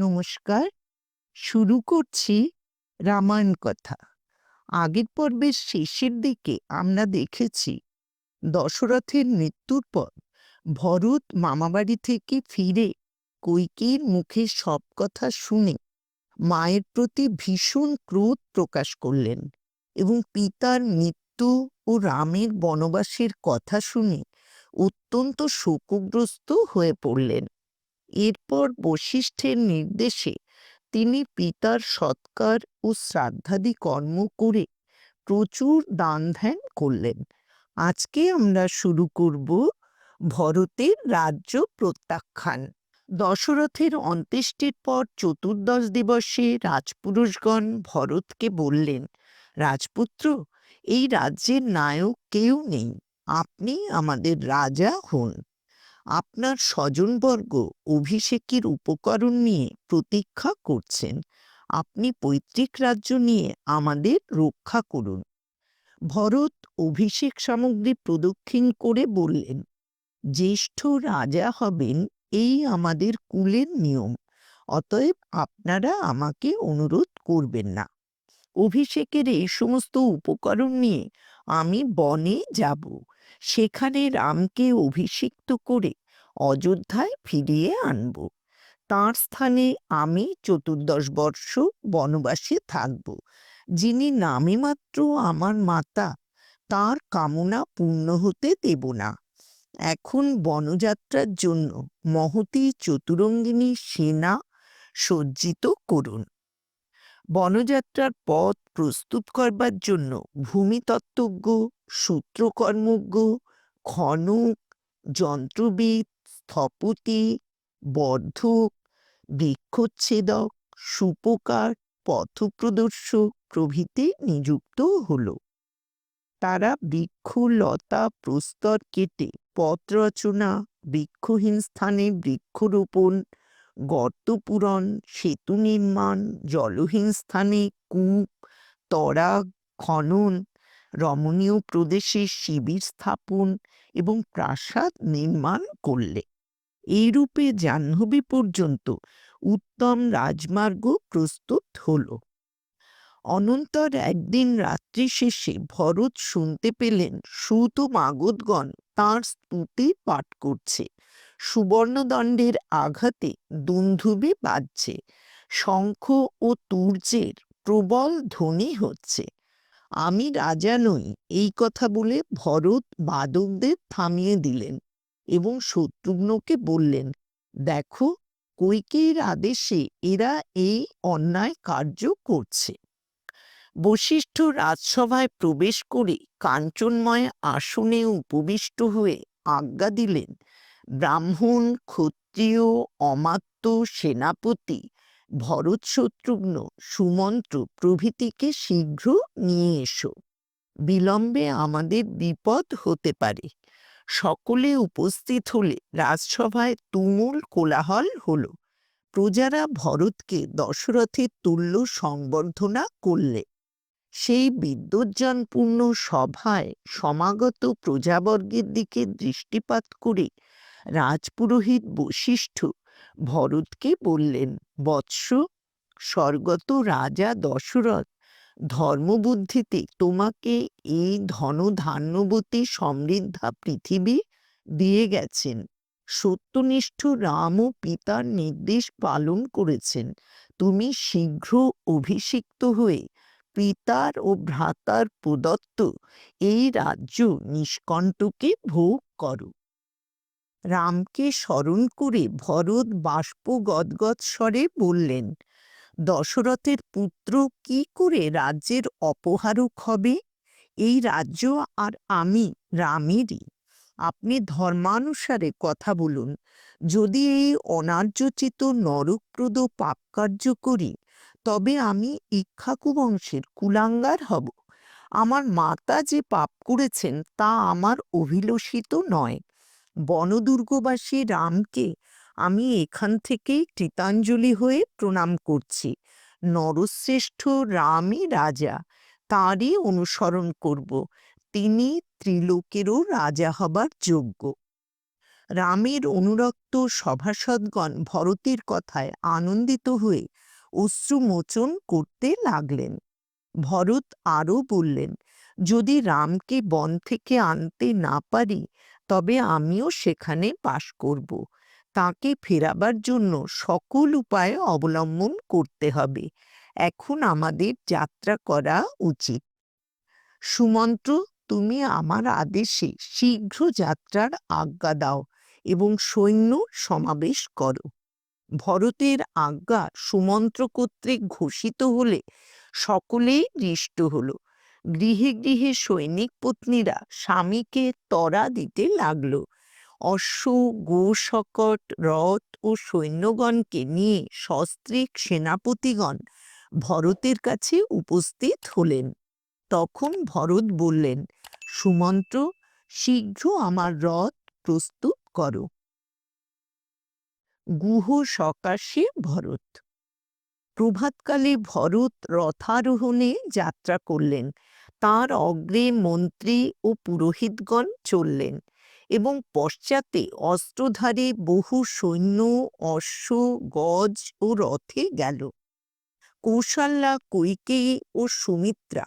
নমস্কার, শুরু করছি রামায়ণ কথা। আগের পর্বের শেষের দিকে আমরা দেখেছি, দশরথের মৃত্যুর পর ভরত মামাবাড়ি থেকে ফিরে কৈকেয়ীর মুখে সব কথা শুনে মায়ের প্রতি ভীষণ ক্রোধ প্রকাশ করলেন এবং পিতার মৃত্যু ও রামের বনবাসের কথা শুনে অত্যন্ত শোকগ্রস্ত হয়ে পড়লেন। এরপর বশিষ্ঠের নির্দেশে তিনি পিতার সৎকার ও শ্রাদ্ধাদি কর্ম করে প্রচুর দান ধ্যান করলেন। আজকে আমরা শুরু করব ভরতের রাজ্য প্রত্যাখ্যান। দশরথের অন্ত্যেষ্টির পর চতুর্দশ দিবসে রাজপুরুষগণ ভরতকে বললেন, রাজপুত্র, এই রাজ্যের নায়ক কেউ নেই। আপনি আমাদের রাজা হন। আপনার স্বজনবর্গ অভিষেকের উপকরণ নিয়ে প্রতীক্ষা করছেন। আপনি পৈতৃক রাজ্য নিয়ে আমাদের রক্ষা করুন। ভরত অভিষেক সামগ্রী প্রদক্ষিণ করে বললেন, জ্যেষ্ঠ রাজা হবেন এই আমাদের কুলের নিয়ম, অতএব আপনারা আমাকে অনুরোধ করবেন না। অভিষেকের এই সমস্ত উপকরণ নিয়ে আমি বনে যাব। সেখানে রামকে অভিষিক্ত করে অযোধ্যায় ফিরিয়ে আনব। তাঁর স্থানে আমি চতুর্দশ বর্ষ বনবাসে থাকব। যিনি নামে মাত্র আমার মাতা, তার কামনা পূর্ণ হতে দেব না। এখন বনযাত্রার জন্য মহতি চতুরঙ্গিনী সেনা সজ্জিত করুন। বনযাত্রার পথ প্রস্তুত করবার জন্য ভূমিতত্ত্বজ্ঞ, সূত্রকর্মজ্ঞ, খনক, যন্ত্রবিদ, স্থপতি, বর্ধক, বৃক্ষচ্ছেদক, সুপকার, পথপ্রদর্শক প্রভৃতি নিযুক্ত হল। তারা বৃক্ষ, লতা, প্রস্তর কেটে পথ রচনা, বৃক্ষহীন স্থানে বৃক্ষরোপণ গর্ত পূরণ, সেতু নির্মাণ, জলহীন স্থানে কূপ তরাগ খনন, রমণীয় প্রদেশে শিবির স্থাপন এবং প্রাসাদ নির্মাণ করলে। এইরূপে জাহ্নবী পর্যন্ত উত্তম রাজমার্গ প্রস্তুত হল। অনন্তর একদিন রাত্রি শেষে ভরত শুনতে পেলেন সুত ও মাগধগণ তাঁর স্তুতি পাঠ করছে। সুবর্ণদণ্ডের আঘাতে দুন্ধুবি বাজছে। শঙ্খ ও তূর্যের প্রবল ধ্বনি হচ্ছে। আমি রাজা নই, এই কথা বলে ভরত বাদকদের থামিয়ে দিলেন এবং শত্রুঘ্নকে বললেন, দেখো, কৈকেয়ীর আদেশে এরা এই অন্যায় কার্য করছে। বশিষ্ঠ রাজসভায় প্রবেশ করে কাঞ্চনময় আসনে উপবিষ্ট হয়ে আজ্ঞা দিলেন ব্রাহ্মণ, ক্ষত্রিয়, অমাত্য, সেনাপতি ভরত শত্রুঘ্ন সুমন্ত্র প্রভৃতিকে শীঘ্র নিয়ে এসো। বিলম্বে আমাদের বিপদ হতে পারে। সকলে উপস্থিত হলে রাজসভায় তুমুল কোলাহল হল। প্রজারা ভরতকে দশরথের তুল্য সংবর্ধনা করলে। সেই বিদ্যুজ্জানপূর্ণ সভায় সমাগত প্রজাবর্গের দিকে দৃষ্টিপাত করে রাজপুরোহিত বশিষ্ঠ ভরতকে বললেন, বৎস, স্বর্গত রাজা দশরথ, ধর্মবুদ্ধিতে তোমাকে এই ধনধান্যবতী সমৃদ্ধা পৃথিবী দিয়ে গেছেন। সত্যনিষ্ঠ রাম ও পিতার নির্দেশ পালন করেছেন। তুমি শীঘ্র অভিষিক্ত হয়ে পিতার ও ভ্রাতার প্রদত্ত এই রাজ্য নিষ্কণ্টকে ভোগ করো। রামকে স্মরণ করে ভরত বাষ্প গদগদ স্বরে বললেন, দশরথের পুত্র কি করে রাজ্যের অপহারক হবে? এই রাজ্য আর আমি রামেরই। আপনি ধর্মানুসারে কথা বলুন। যদি এই অনার্যচিত নরকপ্রদ পাপকার্য করি, তবে আমি ইক্ষাকু বংশের কুলাঙ্গার হব। আমার মাতা যে পাপ করেছেন, তা আমার অভিলষিত নয়। বনদুর্গবাসী রামকে আমি এখান থেকেই কৃতাঞ্জলি হয়ে প্রণাম করছি। নরশ্রেষ্ঠ রামই রাজা, তাঁরই অনুসরণ করব। তিনি ত্রিলোকেরও রাজা হবার যোগ্য। রামের অনুরক্ত সভাসদগণ ভরতের কথায় আনন্দিত হয়ে অশ্রুমোচন করতে লাগলেন। ভরত আরও বললেন, যদি রামকে বন থেকে আনতে না পারি তবে আমিও সেখানে বাস করব। তাকে ফেরাবার জন্য সকল উপায় অবলম্বন করতে হবে। এখন আমাদের যাত্রা করা উচিত। সুমন্ত্র, তুমি আমার আদেশে শীঘ্র যাত্রার আজ্ঞা দাও এবং সৈন্য সমাবেশ করো। ভরতের আজ্ঞা সুমন্ত্র কর্তৃক ঘোষিত হলে সকলেই হৃষ্ট হল। গৃহে গৃহে সৈনিক পত্নীরা স্বামীকে তরা দিতে লাগল। অশ্ব গো শকট রথ ও সৈন্যগণকে নিয়ে সস্ত্রীক সেনাপতিগণ ভরতের কাছে উপস্থিত হলেন। তখন ভরত বললেন, সুমন্ত্র, শীঘ্র আমার রথ প্রস্তুত করো। গুহ সকাশে ভরত। প্রভাতকালে ভরত রথারোহণে যাত্রা করলেন। তার অগ্রে মন্ত্রী ও পুরোহিতগণ চললেন এবং পশ্চাতে অস্ত্রধারে বহু সৈন্য, অশ্ব, গজ ও রথে গেল। কৌশল্যা, কৈকেয়ী ও সুমিত্রা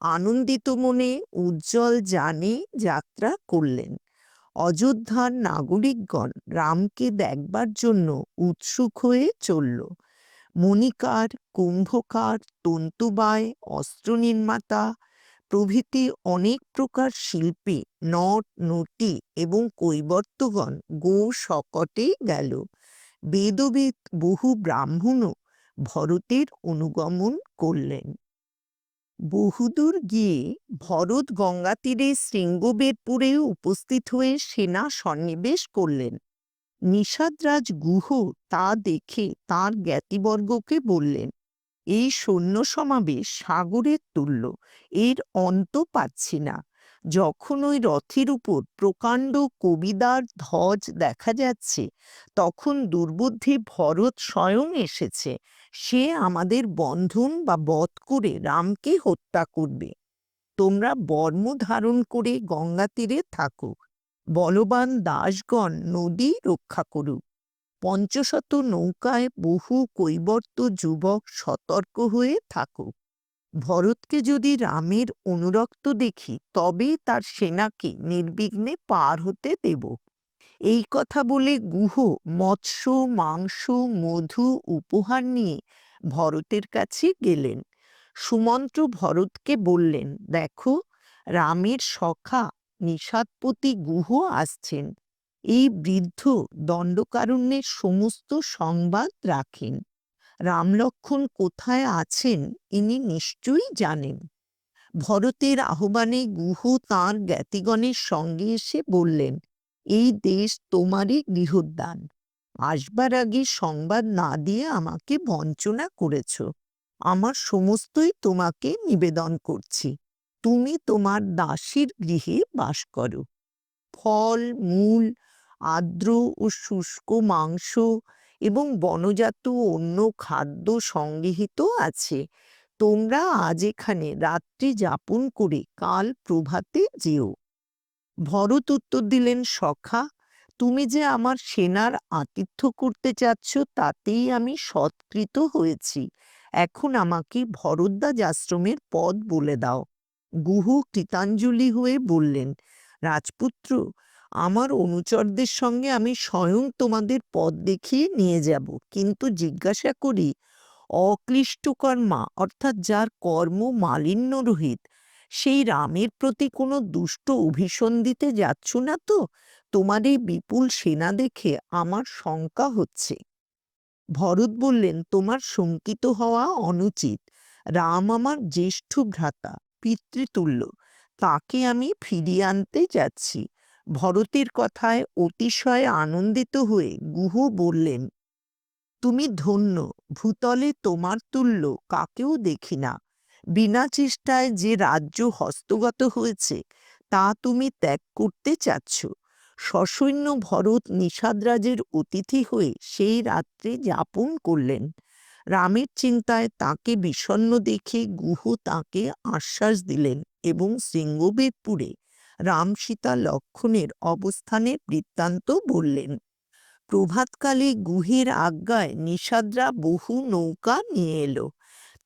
আনন্দিত মনে উজ্জ্বল জানে যাত্রা করলেন। অযোধ্যার নাগরিকগণ রামকে দেখবার জন্য উৎসুক হয়ে চলল। মণিকার, কুম্ভকার, তন্তুবায় অস্ত্র নির্মাতা প্রভৃতি অনেক প্রকার শিল্পী, নট, নটি এবং কৈবর্তগণ গো শকটে গেল। বেদবেদ বহু ব্রাহ্মণও ভরতের অনুগমন করলেন। বহুদূর গিয়ে ভরত গঙ্গা তীরে শৃঙ্গবেরপুরে উপস্থিত হয়ে সেনা সন্নিবেশ করলেন। নিষাদরাজ গুহ তা দেখে তার জ্ঞাতিবর্গকে বললেন এই সৈন্য সমাবেশ সাগরের তুল্য। এর অন্ত পাচ্ছি না। যখন ওই রথের উপর প্রকাণ্ড কবিদার ধ্বজ দেখা যাচ্ছে, তখন দুর্বুদ্ধি ভরত স্বয়ং এসেছে। সে আমাদের বন্ধন বা বধ করে রামকে হত্যা করবে। তোমরা বর্ম ধারণ করে গঙ্গা তীরে থাকো। বলবান দাসগণ নদী রক্ষা করুক। পঞ্চশত নৌকায় বহু কৈবর্ত যুবক সতর্ক হয়ে থাকুক। ভরতকে যদি রামের অনুরক্ত দেখি, তবে তার সেনাকে নির্বিঘ্নে পার হতে দেব। এই কথা বলে গুহ, মৎস্য, মাংস, মধু উপহার নিয়ে ভরতের কাছে গেলেন। সুমন্ত্র ভরতকে বললেন, দেখো, রামের সখা নিষাদপতি গুহ আসছেন। এই বৃদ্ধ দণ্ডকারণ্যের সমস্ত সংবাদ রাখেন। রামলক্ষণ কোথায় আছেন ইনি নিশ্চয়ই জানেন। ভরতের আহ্বানে গুহ তাঁর জ্ঞাতিগণের সঙ্গে এসে বললেন, এই দেশ তোমারই গৃহোদ্যান আসবার আগে সংবাদ না দিয়ে আমাকে বঞ্চনা করেছ। আমার সমস্তই তোমাকে নিবেদন করছি। তুমি তোমার দাসীর গৃহে বাস করো। ফল, মূল আর্দ্র ও শুষ্ক মাংস এবং বনজাত অন্য খাদ্য সংগৃহীত আছে। তোমরা আজ এখানে রাত্রি যাপন করে কাল প্রভাতে যেও। ভরত উত্তর দিলেন, সখা, তুমি যে আমার সেনার আতিথ্য করতে চাচ্ছ, তাতেই আমি সৎকৃত হয়েছি। এখন আমাকে ভরদ্বাজ আশ্রমের পদ বলে দাও। গুহ কৃতাঞ্জলি হয়ে বললেন, রাজপুত্র আমার অনুচরদের সঙ্গে আমি স্বয়ং তোমাদের পথ দেখিয়ে নিয়ে যাব। কিন্তু জিজ্ঞাসা করি অক্লিষ্টকর্মা অর্থাৎ যার কর্ম মালিন্য রহিত, সেই রামের প্রতি কোনো দুষ্ট অভিসন্ধিতে যাচ্ছ না তো? তোমার এই বিপুল সেনা দেখে আমার শঙ্কা হচ্ছে। ভরত বললেন, তোমার শঙ্কিত হওয়া অনুচিত। রাম আমার জ্যেষ্ঠ ভ্রাতা, পিতৃতুল্য, তাকে আমি ফিরিয়ে আনতে যাচ্ছি। ভরতের কথায় অতিশয় আনন্দিত হয়ে গুহ বললেন, তুমি ধন্য, ভূতলে তোমার তুল্য, কাকেও দেখি না। বিনা চেষ্টায় যে রাজ্য হস্তগত হয়েছে, তা তুমি ত্যাগ করতে চাচ্ছ। সসৈন্য ভরত নিষাদরাজের অতিথি হয়ে সেই রাত্রে যাপন করলেন। রামের চিন্তায় তাকে বিষণ্ন দেখে গুহ তাকে আশ্বাস দিলেন এবং শৃঙ্গবেদপুরে রাম সীতা লক্ষণের অবস্থানের বৃত্তান্ত বললেন, প্রভাতকালে গুহের আজ্ঞায় নিষাদরা বহু নৌকা নিয়ে এলো।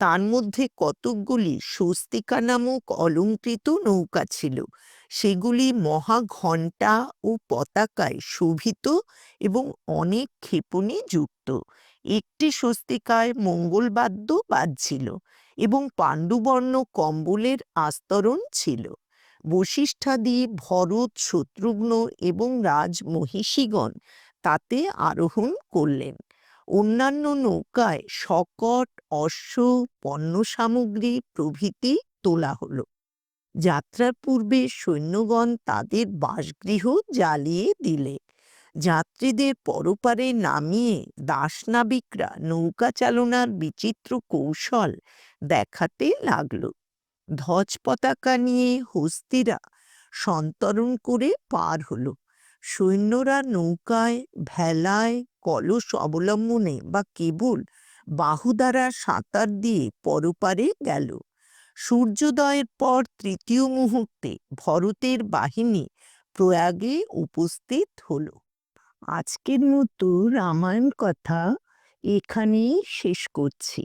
তার মধ্যে কতকগুলি স্বস্তিকা নামক অলঙ্কৃত নৌকা ছিল। সেগুলি মহা ঘণ্টা ও পতাকায় শোভিত এবং অনেক ক্ষেপণে যুক্ত। একটি স্বস্তিকায় মঙ্গলবাদ্য বাজছিল এবং পাণ্ডুবর্ণ কম্বলের আস্তরণ ছিল। বশিষ্ঠাদি, ভরত, শত্রুঘ্ন এবং রাজ মহিষীগণ তাতে আরোহণ করলেন। অন্যান্য নৌকায় শকট, অশ্ব পণ্য সামগ্রী প্রভৃতি তোলা হলো। যাত্রার পূর্বে সৈন্যগণ তাদের বাসগৃহ জ্বালিয়ে দিলে। যাত্রীদের পরপারে নামিয়ে দাসনাবিকরা নৌকা চালনার বিচিত্র কৌশল দেখাতে লাগল। ধ্বজ পতাকা নিয়ে হস্তিরা সন্তরণ করে পার হলো। সৈন্যরা নৌকায়, ভেলায়, কলস অবলম্বনে বা কেবল বাহু দ্বারা সাঁতার দিয়ে পরপারে গেল। সূর্যোদয়ের পর তৃতীয় মুহূর্তে ভরতের বাহিনী প্রয়াগে উপস্থিত হল। আজকের মতো রামায়ণ কথা এখানেই শেষ করছি।